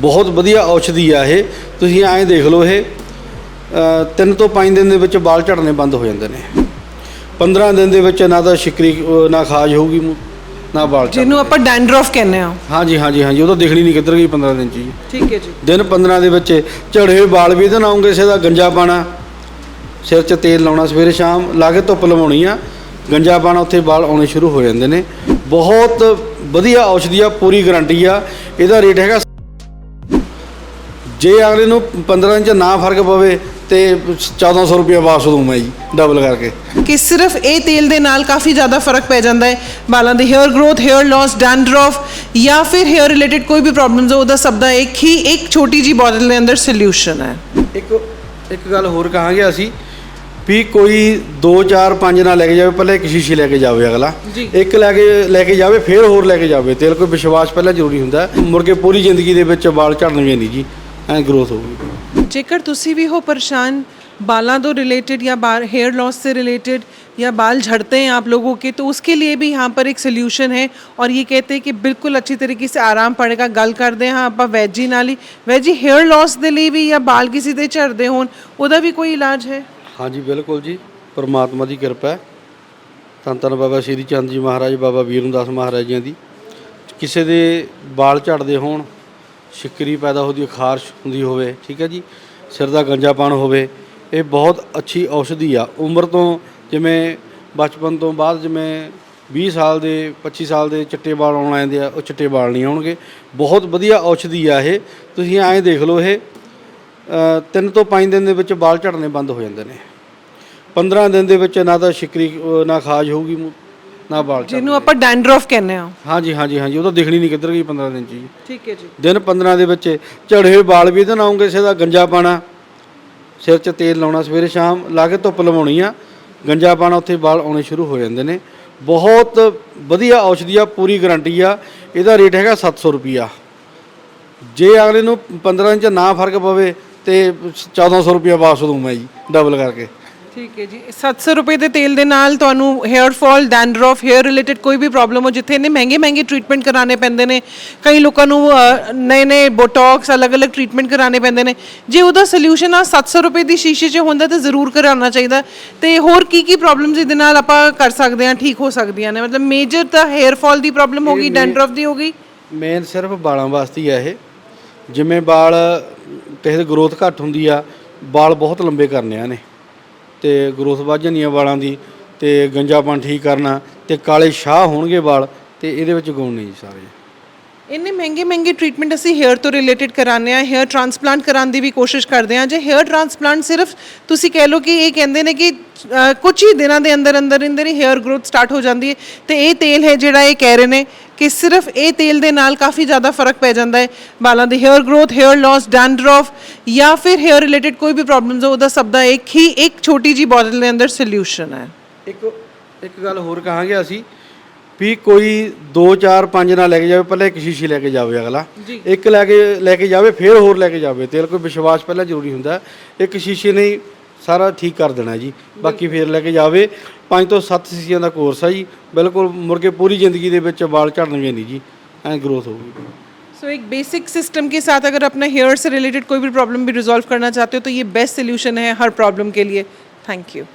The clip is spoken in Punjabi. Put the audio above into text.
ਬਹੁਤ ਵਧੀਆ ਔਸ਼ਧੀ ਆ ਇਹ। ਤੁਸੀਂ ਐਂ ਦੇਖ ਲਓ ਇਹ ਤਿੰਨ ਤੋਂ ਪੰਜ ਦਿਨ ਦੇ ਵਿੱਚ ਵਾਲ ਝੜਨੇ ਬੰਦ ਹੋ ਜਾਂਦੇ ਨੇ। 15 ਦਿਨ ਦੇ ਵਿੱਚ ਨਾ ਤਾਂ ਸ਼ਿਕਰੀ ਨਾ ਖਾਜ ਹੋਊਗੀ ਨਾ ਵਾਲ ਜਿਹਨੂੰ ਆਪਾਂ ਡੈਂਡਰਫ ਕਹਿੰਦੇ ਆ ਹਾਂਜੀ ਹਾਂਜੀ ਹਾਂਜੀ ਉਹ ਤਾਂ ਦਿਖਣੀ ਨਹੀਂ ਕਿੱਧਰ ਗਈ 15 ਦਿਨ ਚ ਠੀਕ ਹੈ ਜੀ। ਦਿਨ 15 ਦੇ ਵਿੱਚ ਝੜੇ ਹੋਏ ਵਾਲ ਵੀ ਨਾਲ ਆਉਂਗੇ ਕਿਸੇ ਦਾ ਗੰਜਾ ਪਾਣਾ ਸਿਰ 'ਚ ਤੇਲ ਲਾਉਣਾ ਸਵੇਰੇ ਸ਼ਾਮ ਲਾ ਕੇ ਧੁੱਪ ਲਵਾਉਣੀ ਆ ਗੰਜਾ ਪਾਣਾ ਉੱਥੇ ਵਾਲ ਆਉਣੇ ਸ਼ੁਰੂ ਹੋ ਜਾਂਦੇ ਨੇ। ਬਹੁਤ ਵਧੀਆ ਔਸ਼ਧੀ ਆ ਪੂਰੀ ਗਾਰੰਟੀ ਆ। ਇਹਦਾ ਰੇਟ ਹੈਗਾ ਜੇ ਅਗਲੇ ਨੂੰ 15 ਦਿਨ ਚ ਨਾ ਫ਼ਰਕ ਪਵੇ ਤੇ 1400 ਰੁਪਏ ਵਾਪਸ ਦੂੰ ਮੈਂ ਜੀ ਡਬਲ ਕਰਕੇ। ਕਿ ਸਿਰਫ ਇਹ ਤੇਲ ਦੇ ਨਾਲ ਕਾਫੀ ਜ਼ਿਆਦਾ ਫ਼ਰਕ ਪੈ ਜਾਂਦਾ ਹੈ। ਵਾਲਾਂ ਦੀ hair growth hair loss dandruff ਜਾਂ ਫਿਰ ਹੇਅਰ ਰਿਲੇਟਡ ਕੋਈ ਵੀ ਪ੍ਰੋਬਲਮਸ ਉਹਦਾ ਸਭ ਦਾ ਇੱਕ ਹੀ ਇੱਕ ਛੋਟੀ ਜੀ ਬੋਤਲ ਦੇ ਅੰਦਰ ਸੋਲੂਸ਼ਨ ਹੈ। ਇੱਕ ਇੱਕ ਗੱਲ ਹੋਰ ਕਹਾਂਗੇ ਅਸੀਂ ਵੀ ਕੋਈ 2 4 5 ਨਾ ਲੈ ਕੇ ਜਾਵੇ ਪਹਿਲਾਂ ਇੱਕ ਸ਼ੀਸ਼ੀ ਲੈ ਕੇ ਜਾਵੇ ਅਗਲਾ। ਇੱਕ ਲੈ ਕੇ ਲੈ ਕੇ ਜਾਵੇ ਫਿਰ ਹੋਰ ਲੈ ਕੇ ਜਾਵੇ। ਤੇਲ ਕੋਈ ਵਿਸ਼ਵਾਸ ਪਹਿਲਾਂ ਜ਼ਰੂਰੀ ਹੁੰਦਾ। ਹੈ। ਕੇ ਪੂਰੀ ਜ਼ਿੰਦਗੀ ਦੇ ਵਿੱਚ ਵਾਲ ਝੜਨਗੇ ਨਹੀਂ ਜੀ। ਐ ਗਰੋਥ ਹੋਊਗੀ। ਜੇਕਰ ਤੁਸੀਂ ਵੀ ਹੋ ਪਰੇਸ਼ਾਨ ਬਾਲਾਂ ਤੋਂ रिलेटेड ਜਾਂ ਬਾਲ ਹੇਅਰ लॉस से रिलेटेड ਜਾਂ ਬਾਲ ਝੜਤੇ ਆਪ आप लोगों के तो उसके लिए भी यहाँ पर एक सोल्यूशन है और ये कहते हैं कि बिल्कुल अच्छी तरीके से आराम पड़ेगा गल करते ਆਪਾਂ ਵੈਜੀ ਨਾਲ। ਹੀ ਵੈਜੀ ਹੇਅਰ लॉस ਦੇ ਲਈ ਵੀ ਜਾਂ ਬਾਲ ਕਿਸੇ ਦੇ ਝੜਦੇ ਹੋਣ ਉਹਦਾ ਵੀ ਕੋਈ ਇਲਾਜ ਹੈ? ਹਾਂਜੀ ਬਿਲਕੁਲ ਜੀ। ਪਰਮਾਤਮਾ ਦੀ ਕਿਰਪਾ ਹੈ। ਤਨ ਤਨ ਬਾਬਾ ਸ਼੍ਰੀ ਚੰਦ ਜੀ ਮਹਾਰਾਜ ਬਾਬਾ ਵੀਰ ਦਾਸ ਮਹਾਰਾਜ ਜੀ ਦੀ। ਕਿਸੇ ਦੇ ਬਾਲ ਝੜਦੇ ਹੋਣ ਸ਼ਿਕਰੀ ਪੈਦਾ ਹੁੰਦੀ ਖਾਰਸ਼ ਹੁੰਦੀ ਹੋਵੇ ਠੀਕ ਹੈ ਜੀ ਸਿਰ ਦਾ ਗੰਜਾਪਣ ਹੋਵੇ ਇਹ ਬਹੁਤ ਅੱਛੀ ਔਸ਼ਧੀ ਆ। ਉਮਰ ਤੋਂ ਜਿਵੇਂ ਬਚਪਨ ਤੋਂ ਬਾਅਦ ਜਿਵੇਂ 20 ਸਾਲ ਦੇ 25 ਸਾਲ ਦੇ ਚਿੱਟੇ ਵਾਲ ਆਉਣ ਆਉਂਦੇ ਆ ਉਹ ਚਿੱਟੇ ਵਾਲ ਨਹੀਂ ਆਉਣਗੇ। ਬਹੁਤ ਵਧੀਆ ਔਸ਼ਧੀ ਆ ਇਹ। ਤੁਸੀਂ ਐਂ ਦੇਖ ਲਓ ਇਹ ਅ, ਤਿੰਨ ਤੋਂ ਪੰਜ ਦਿਨ ਦੇ ਵਿੱਚ ਵਾਲ ਝੜਨੇ ਬੰਦ ਹੋ ਜਾਂਦੇ ਨੇ। 15 ਦਿਨ ਦੇ ਵਿੱਚ ਨਾ ਤਾਂ ਸ਼ਿਕਰੀ ਨਾ ਖਾਜ ਹੋਊਗੀ ਨਾ ਵਾਲ ਝੜ ਜਿਹਨੂੰ ਆਪਾਂ ਡੈਂਡਰਫ ਕਹਿੰਦੇ ਆ ਹਾਂਜੀ ਹਾਂਜੀ ਹਾਂਜੀ ਉਹ ਤਾਂ ਦਿਖਣੀ ਨਹੀਂ ਕਿੱਧਰ ਗਈ 15 ਦਿਨ ਚ ਜੀ। ਠੀਕ ਹੈ ਜੀ। ਦਿਨ 15 ਦੇ ਵਿੱਚ ਝੜੇ ਹੋਏ ਵਾਲ ਵੀ ਇਹਦੇ ਨਾਲ ਆਉਂਗੇ ਕਿਸੇ ਦਾ ਗੰਜਾ ਪਾਣਾ। ਸਿਰ 'ਚ ਤੇਲ ਲਾਉਣਾ ਸਵੇਰੇ ਸ਼ਾਮ ਲਾ ਕੇ ਧੁੱਪ ਲਵਾਉਣੀ ਆ। ਗੰਜਾ ਪਾਣਾ ਉੱਥੇ ਵਾਲ ਆਉਣੇ ਸ਼ੁਰੂ ਹੋ ਜਾਂਦੇ ਨੇ। ਬਹੁਤ ਵਧੀਆ ਔਸ਼ਧੀ ਆ ਪੂਰੀ ਗਾਰੰਟੀ ਆ। ਇਹਦਾ ਰੇਟ ਹੈਗਾ 700 ਰੁਪਿਆ ਜੇ ਅਗਲੇ ਨੂੰ 15 ਦਿਨ ਚ ਨਾ ਫ਼ਰਕ ਪਵੇ ਤੇ 1400 ਰੁਪਿਆ ਵਾਪਸ ਦੂੰ ਮੈਂ ਜੀ ਡਬਲ ਕਰਕੇ। ਠੀਕ ਹੈ ਜੀ। 700 ਰੁਪਏ ਦੇ ਤੇਲ ਦੇ ਨਾਲ ਤੁਹਾਨੂੰ hair fall dandruff hair related ਕੋਈ ਵੀ ਪ੍ਰੋਬਲਮ ਹੋ ਜਿੱਥੇ ਇਹਨੇ ਮਹਿੰਗੇ ਮਹਿੰਗੇ ਟ੍ਰੀਟਮੈਂਟ ਕਰਾਣੇ ਪੈਂਦੇ ਨੇ ਕਈ ਲੋਕਾਂ ਨੂੰ ਨਏ ਨਏ ਬੋਟੌਕਸ ਅਲੱਗ-ਅਲੱਗ ਟ੍ਰੀਟਮੈਂਟ ਕਰਾਣੇ ਪੈਂਦੇ ਨੇ। ਜੇ ਉਹਦਾ ਸੋਲੂਸ਼ਨ ਆ 700 ਰੁਪਏ ਦੀ ਸ਼ੀਸ਼ੇ 'ਚ ਹੁੰਦਾ ਤਾਂ ਜ਼ਰੂਰ ਕਰਾਉਣਾ ਚਾਹੀਦਾ। ਤੇ ਹੋਰ ਕੀ ਕੀ ਪ੍ਰੋਬਲਮਸ ਇਹਦੇ ਨਾਲ ਆਪਾਂ ਕਰ ਸਕਦੇ ਹਾਂ ਠੀਕ ਹੋ ਸਕਦੀਆਂ ਨੇ? ਮਤਲਬ ਮੇਜਰ ਤਾਂ 헤ਅਰ ਫਾਲ ਦੀ ਪ੍ਰੋਬਲਮ ਹੋ ਗਈ ਡੈਂਡਰਫ ਦੀ ਹੋ ਗਈ? ਮੇਨ ਸਿਰਫ ਵਾਲਾਂ ਵਾਸਤੇ ਹੀ ਆ ਇਹ। ਜਿਵੇਂ ਬਾਲ ਕਿਸੇ ਦੀ ਗਰੋਥ ਘੱਟ ਹੁੰਦੀ ਆ ਬਾਲ ਬਹੁਤ ਲੰਬੇ ਕਰਨੇ ਆ ਨੇ ਤੇ ਗਰੋਥ ਵੱਧ ਜਾਣੀ ਆ ਵਾਲਾਂ ਦੀ ਤੇ ਗੰਜਾਪਨ ਠੀਕ ਕਰਨਾ ਤੇ ਕਾਲੇ ਸ਼ਾਹ ਹੋਣਗੇ ਵਾਲ ਤੇ ਇਹਦੇ ਵਿੱਚ ਗੁਣ ਨੇ ਜੀ ਸਾਰੇ। ਇੰਨੇ ਮਹਿੰਗੇ ਮਹਿੰਗੇ ਟ੍ਰੀਟਮੈਂਟ ਅਸੀਂ ਹੇਅਰ ਤੋਂ ਰਿਲੇਟਿਡ ਕਰਾਉਂਦੇ ਆ ਹੇਅਰ ਟ੍ਰਾਂਸਪਲਾਂਟ ਕਰਾਉਣ ਦੀ ਵੀ ਕੋਸ਼ਿਸ਼ ਕਰਦੇ ਆ ਜੇ ਹੇਅਰ ਟ੍ਰਾਂਸਪਲਾਂਟ ਸਿਰਫ ਤੁਸੀਂ ਕਹਿ ਲਓ ਕਿ ਇਹ ਕਹਿੰਦੇ ਨੇ ਕਿ ਕੁਝ ਹੀ ਦਿਨਾਂ ਦੇ ਅੰਦਰ ਅੰਦਰ ਇੰਦਰ ਹੀ 헤ਅਰ ਗਰੋਥ ਸਟਾਰਟ ਹੋ ਜਾਂਦੀ ਹੈ ਤੇ ਇਹ ਤੇਲ ਹੈ ਜਿਹੜਾ ਇਹ ਕਹਿ ਰਹੇ ਨੇ ਕਿ ਸਿਰਫ ਇਹ ਤੇਲ ਦੇ ਨਾਲ ਕਾਫੀ ਜ਼ਿਆਦਾ ਫ਼ਰਕ ਪੈ ਜਾਂਦਾ ਹੈ। ਬਾਲਾਂ ਦੀ hair growth hair loss dandruff ਜਾਂ ਫਿਰ ਹੇਅਰ ਰਿਲੇਟਡ ਕੋਈ ਵੀ ਪ੍ਰੋਬਲਮਸ ਹੋ ਉਹਦਾ ਸਭ ਦਾ ਇੱਕ ਹੀ ਇੱਕ ਛੋਟੀ ਜੀ ਬੋਤਲ ਦੇ ਅੰਦਰ ਸੋਲੂਸ਼ਨ ਹੈ। ਇੱਕ ਇੱਕ ਗੱਲ ਹੋਰ ਕਹਾਂਗੇ ਅਸੀਂ ਵੀ ਕੋਈ 2 4 5 ਨਾਲ ਲੈ ਕੇ ਜਾਵੇ ਪਹਿਲਾਂ ਇੱਕ ਸ਼ੀਸ਼ੀ ਲੈ ਕੇ ਜਾਵੇ ਅਗਲਾ। ਇੱਕ ਲੈ ਕੇ ਲੈ ਕੇ ਜਾਵੇ ਫਿਰ ਹੋਰ ਲੈ ਕੇ ਜਾਵੇ। ਤੇਲ ਕੋਈ ਵਿਸ਼ਵਾਸ ਪਹਿਲਾਂ ਜ਼ਰੂਰੀ ਹੁੰਦਾ। ਇੱਕ ਸ਼ੀਸ਼ੇ ਨਹੀਂ ਸਾਰਾ ਠੀਕ ਕਰ ਦੇਣਾ ਜੀ। ਬਾਕੀ ਫਿਰ ਲੈ ਕੇ ਜਾਵੇ। 5 ਤੋਂ 7 ਸ਼ੀਸ਼ੀਆਂ ਦਾ ਕੋਰਸ ਹੈ ਜੀ ਬਿਲਕੁਲ ਮੁੜ ਕੇ ਪੂਰੀ ਜ਼ਿੰਦਗੀ ਦੇ ਵਿੱਚ ਵਾਲ ਝੜਨਗੇ ਨਹੀਂ ਜੀ ਐਂ ਗਰੋਥ ਹੋਊਗੀ सो एक बेसिक सिस्टम के साथ अगर अपना हेयर से रिलेटेड कोई भी प्रॉब्लम भी रिजॉल्व करना चाहते हो तो ये बेस्ट सोल्यूशन है हर प्रॉब्लम के लिए थैंक यू